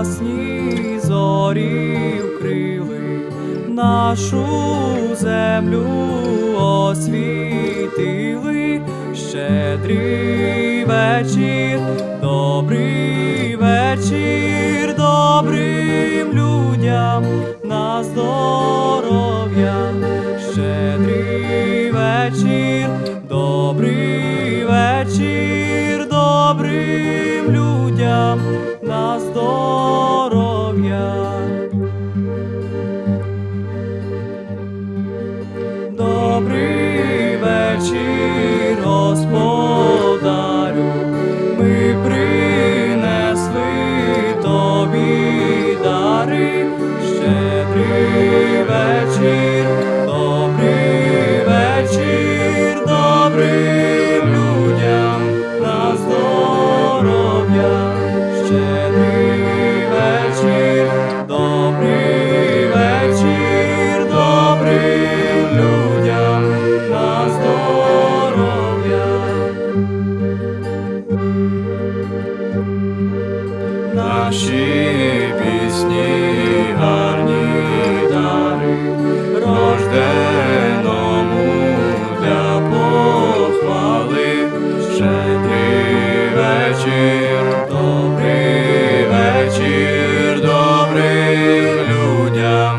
ясні зорі вкрили нашу землю освітили, щедрий вечір, добрий вечір, добрим людям на здоров'я, щедрий вечір, добрий вечір, добрим людям на здоров'я. Добрий вечір, господарю, ми принесли тобі дари, щедрий вечір, добрий вечір, добрим людям на здоров'я, Наші пісні гарні дари рожденому для похвали, щедрий вечір, добрий вечір, добрим людям